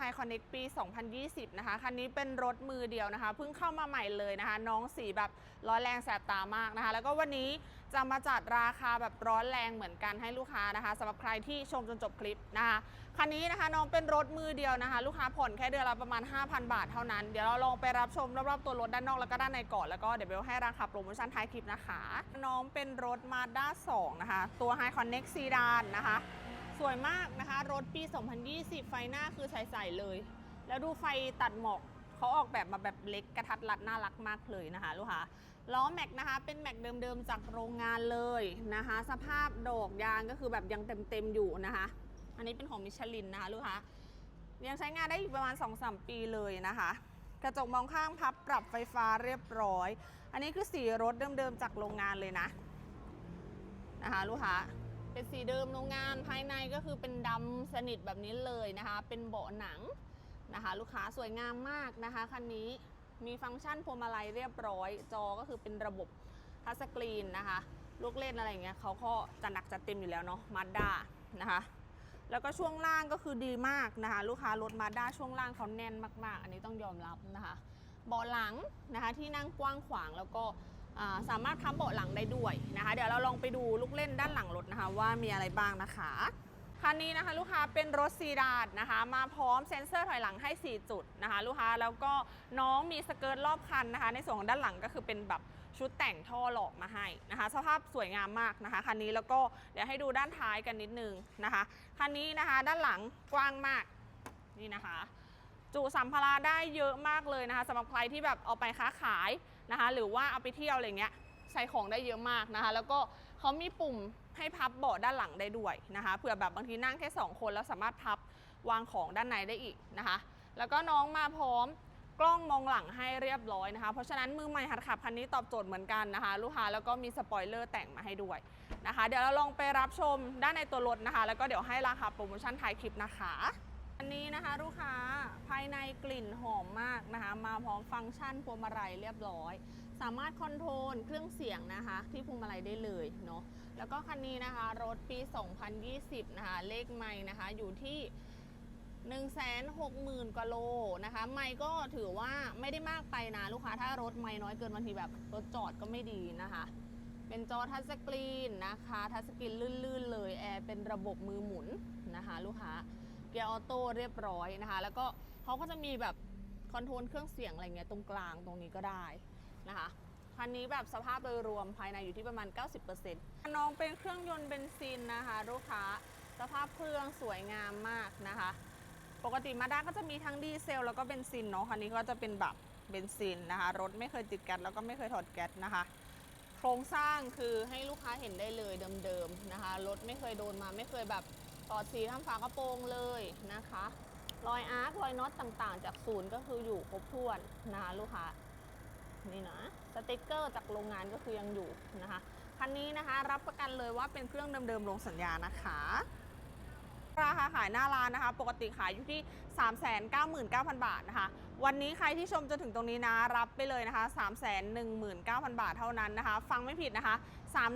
Hi Connect ปี 2020 นะคะ คันนี้เป็นรถมือเดียวนะคะ เพิ่งเข้ามาใหม่เลยนะคะ น้องสีแบบร้อนแรงแสบตามากนะคะ แล้วก็วันนี้จะมาจัดราคาแบบร้อนแรงเหมือนกันให้ลูกค้านะคะสำหรับใครที่ชมจนจบคลิปนะคะ คันนี้นะคะน้องเป็นรถมือเดียวนะคะ ลูกค้าผ่อนแค่เดือนละประมาณ 5,000 บาทเท่านั้น เดี๋ยวเราลองไปรับชมรอบๆตัวรถด้านนอกแล้วก็ด้านในก่อน แล้วก็เดี๋ยวเบลให้ราคาโปรโมชั่นท้ายคลิปนะคะ น้องเป็นรถ Mazda 2นะคะ ตัว High Connect Sedan นะคะ สวยมากนะคะ รถปี 2020 ไฟหน้าคือใสๆเลย แล้วดูไฟตัดหมอกเขาออกแบบมาแบบเล็กกระทัดรัดน่ารักมากเลยนะคะลูกค้าล้อแม็กนะคะ เป็นแม็กเดิมๆจากโรงงานเลยนะคะ สภาพดอกยางก็คือแบบยังเต็มๆอยู่นะคะ อันนี้เป็นของมิชลินนะคะลูกค้ายังใช้งานได้อีกประมาณ 2-3 ปีเลยนะคะ กระจกมองข้างพับปรับไฟฟ้าเรียบร้อย อันนี้คือสีรถเดิมๆจากโรงงานเลยนะนะคะ ลูกค้า เป็นสีเดิมโรงงานภายในก็คือเป็นดำสนิทแบบนี้เลยนะคะ เป็นเบาะหนังนะคะ ลูกค้าสวยงามมากนะคะคันนี้มีฟังก์ชันพวงมาลัยเรียบร้อย จอก็คือเป็นระบบทัชสกรีนนะคะ ลูกเล่นอะไรอย่างเงี้ยเขาก็จะหนักจะเต็มอยู่แล้วเนาะมาด้านะคะแล้วก็ช่วงล่างก็คือดีมากนะคะ ลูกค้ารถมาด้าช่วงล่างเขาแน่นมาก ๆ อันนี้ต้องยอมรับนะคะเบาะหลังนะคะที่นั่งกว้างขวางแล้วก็ สามารถพับเบาะหลังได้ด้วยนะคะ เดี๋ยวเราลองไปดูลูกเล่นด้านหลังรถนะคะ ว่ามีอะไรบ้างนะคะคันนี้นะคะลูกค้าเป็นรถซีดานนะคะ มาพร้อมเซ็นเซอร์ถอยหลังให้ 4 จุดนะคะ ลูกค้าแล้วก็น้องมีสเกิร์ตรอบคันนะคะ ในส่วนของด้านหลังก็คือเป็นแบบชุดแต่งท่อหลอกมาให้นะคะ สภาพสวยงามมากนะคะคันนี้แล้วก็เดี๋ยวให้ดูด้านท้ายกันนิดนึงนะคะคันนี้นะคะด้านหลังกว้างมากนี่นะคะ จุสัมภาระได้เยอะมากเลยนะคะสำหรับใครที่แบบเอาไปค้าขาย นะคะ หรือว่าเอาไปเที่ยวอะไรเงี้ยใส่ของได้เยอะมากนะคะ แล้วก็เขามีปุ่มให้พับเบาะด้านหลังได้ด้วยนะคะเผื่อแบบบางทีนั่งแค่ 2 คนแล้วสามารถพับวางของด้านในได้อีกนะคะ แล้วก็น้องมาพร้อมกล้องมองหลังให้เรียบร้อยนะคะ เพราะฉะนั้นมือใหม่หัดขับคันนี้ตอบโจทย์เหมือนกันนะคะ ลูกค้าแล้วก็มีสปอยเลอร์แต่งมาให้ด้วยนะคะ เดี๋ยวเราลองไปรับชมด้านในตัวรถนะคะ แล้วก็เดี๋ยวให้ราคาโปรโมชั่นท้ายคลิปนะคะ อันนี้นะคะลูกค้าภายในกลิ่นหอมมากนะคะ มาพร้อมฟังก์ชันพวงมาลัยเรียบร้อย สามารถคอนโทรลเครื่องเสียงนะคะ ที่พวงมาลัยได้เลยเนาะแล้วก็คันนี้นะคะ รถปี 2020 นะคะ เลขไม่นะคะอยู่ที่160,000กว่าโลนะคะไม่ก็ถือว่าไม่ได้มากไปนะลูกค้าถ้ารถไม่น้อยเกินบางทีแบบรถจอดก็ไม่ดีนะคะ เป็นจอทัชสกรีนนะคะทัชสกรีนลื่นๆเลยแอร์เป็นระบบมือหมุนนะคะ ลูกค้า เกียร์ออโต้เรียบร้อยนะคะ แล้วก็เขาก็จะมีแบบคอนโทรลเครื่องเสียงอะไรเงี้ยตรงกลางตรงนี้ก็ได้นะคะคันนี้แบบสภาพโดยรวมภายในอยู่ที่ประมาณ 90%น้องเป็นเครื่องยนต์เบนซินนะคะ ลูกค้าสภาพเครื่องสวยงามมากนะคะ ปกติมาด้าก็จะมีทั้งดีเซล แล้วก็เบนซินเนาะคันนี้ก็จะเป็นแบบเบนซินนะคะ รถไม่เคยติดแก๊สแล้วก็ไม่เคยถอดแก๊สนะคะ โครงสร้างคือให้ลูกค้าเห็นได้เลยเดิมๆนะคะ รถไม่เคยโดนมาไม่เคยแบบ ต่อสีทำฝากระโปรงเลยนะคะ รอยอาร์ครอยน็อตต่างๆ จากศูนย์ก็คืออยู่ครบถ้วนนะคะลูกค้านี่นะสติกเกอร์จากโรงงานก็คือยังอยู่นะคะคันนี้นะคะ รับประกันเลยว่าเป็นเครื่องเดิมๆลงสัญญานะคะ ราคาขายหน้าร้านนะคะ ปกติขายอยู่ที่ 399,000 บาทนะคะ วันนี้ใครที่ชมจนถึงตรงนี้นะ รับไปเลยนะคะ 319,000 บาทเท่านั้นนะคะ ฟังไม่ผิดนะคะ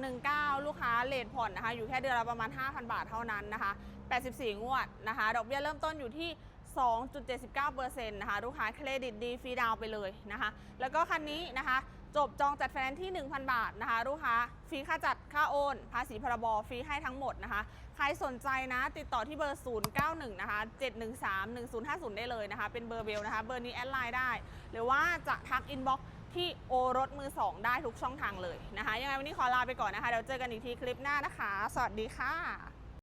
319 ลูกค้าเลทผ่อนนะคะ อยู่แค่เดือนละประมาณ 5,000 บาทเท่านั้นนะคะ 84 งวดนะคะ ดอกเบี้ยเริ่มต้นอยู่ที่ 2.79%นะคะลูกค้าเครดิตดีฟรีดาวน์ไปเลยนะคะ แล้วก็คันนี้นะคะจบจองจัดไฟแนนซ์ที่ 1,000 บาทนะคะลูกค้าฟรีค่าจัดค่าโอน ภาษีพรบฟรีให้ทั้งหมดนะคะ ใครสนใจนะ ติดต่อที่เบอร์ 091 นะคะ 713 1050 ได้เลยนะคะ เป็นเบอร์เบลนะคะ เบอร์นี้แอดไลน์ได้ หรือว่าจะทักอินบ็อกที่โอรถมือ 2 ได้ทุกช่องทางเลยนะคะ ยังไงวันนี้ขอลาไปก่อนนะคะ เดี๋ยวเจอกันอีกทีคลิปหน้านะคะ สวัสดีค่ะ